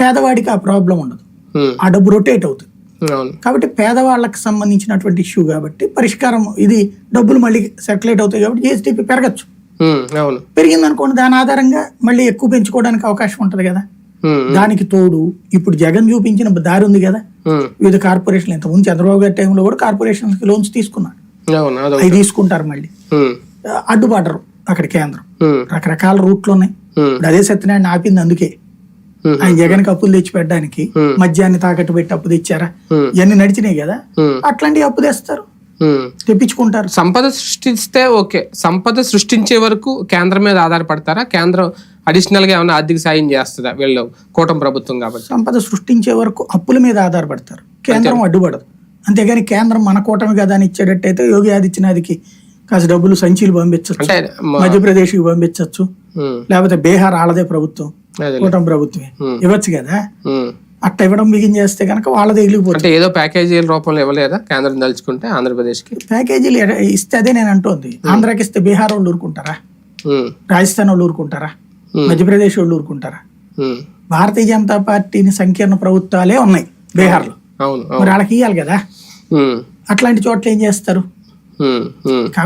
పేదవాడికి ఆ ప్రాబ్లం ఉండదు. ఆ డబ్బు రొటేట్ అవుతుంది. కాబట్టి పేదవాళ్ళకి సంబంధించినటువంటి ఇష్యూ కాబట్టి పరిష్కారం ఇది డబ్బులు మళ్ళీ సర్క్యులేట్ అవుతాయి కాబట్టి జిఎస్టీపీ పెరగచ్చు. పెరిగింది అనుకోండి దాని ఆధారంగా మళ్ళీ ఎక్కువ పెంచుకోవడానికి అవకాశం ఉంటుంది కదా. దానికి తోడు ఇప్పుడు జగన్ చూపించిన దారి ఉంది కదా. వివిధ కార్పొరేషన్లు ఇంతకుముందు చంద్రబాబు గారి టైంలో కూడా కార్పొరేషన్కి లోన్స్ తీసుకున్నాడు. అవి తీసుకుంటారు మళ్ళీ. అడ్డుపడరు అక్కడ కేంద్రం. రకరకాల రూట్లు ఉన్నాయి అదే సత్యనారాయణ ఆపింది అందుకే. ఆయన జగన్కి అప్పులు తెచ్చి పెట్టడానికి. మద్యాన్ని తాకట్టు పెట్టి అప్పు తెచ్చారా? ఇవన్నీ నడిచినాయి కదా? అట్లాంటి అప్పు తెస్తారు. తెప్పించుకుంటారు. సంపద సృష్టిస్తే ఓకే. సంపద సృష్టించే వరకు కేంద్రం మీద ఆధారపడతారా? కేంద్రం అడిషనల్గా ఏమైనా ఆర్థిక సాయం చేస్తుందా వీళ్ళు? కూటమి ప్రభుత్వం కాబట్టి. సంపద సృష్టించే వరకు అప్పుల మీద ఆధారపడతారు. కేంద్రం అడ్డుపడదు. అంతేగాని కేంద్రం మన కూటమి కదా అని ఇచ్చేటట్టయితే యోగి ఆదిత్యనాథ్కి కాస్త డబ్బులు సంచీలు పంపించవచ్చు మధ్యప్రదేశ్కి పంపించవచ్చు లేకపోతే బీహార్ ఆళ్ళదే ప్రభుత్వం. కూటమి ప్రభుత్వమే. ఇవ్వచ్చు కదా. అట్ట ఇవ్వడం బిగిన్ చేస్తే కనుక వాళ్ళదే అంటే ఏదో ప్యాకేజీల రూపంలో ఇవ్వలేదా? కేంద్రం తలుచుకుంటే ఆంధ్రప్రదేశ్కి? ప్యాకేజీలు ఇస్తే అదే నేను అంటోంది. ఆంధ్రాకి ఇస్తే బీహార్ వాళ్ళు ఊరుకుంటారా? రాజస్థాన్ వాళ్ళు ఊరుకుంటారా. మధ్యప్రదేశ్ వాళ్ళు ఊరుకుంటారా? భారతీయ జనతా పార్టీని సంకీర్ణ ప్రభుత్వాలే ఉన్నాయి బీహార్లో. మరి వాళ్ళకి ఇవ్వాలి కదా? అట్లాంటి చోట్ల ఏం చేస్తారు. కాబట్టి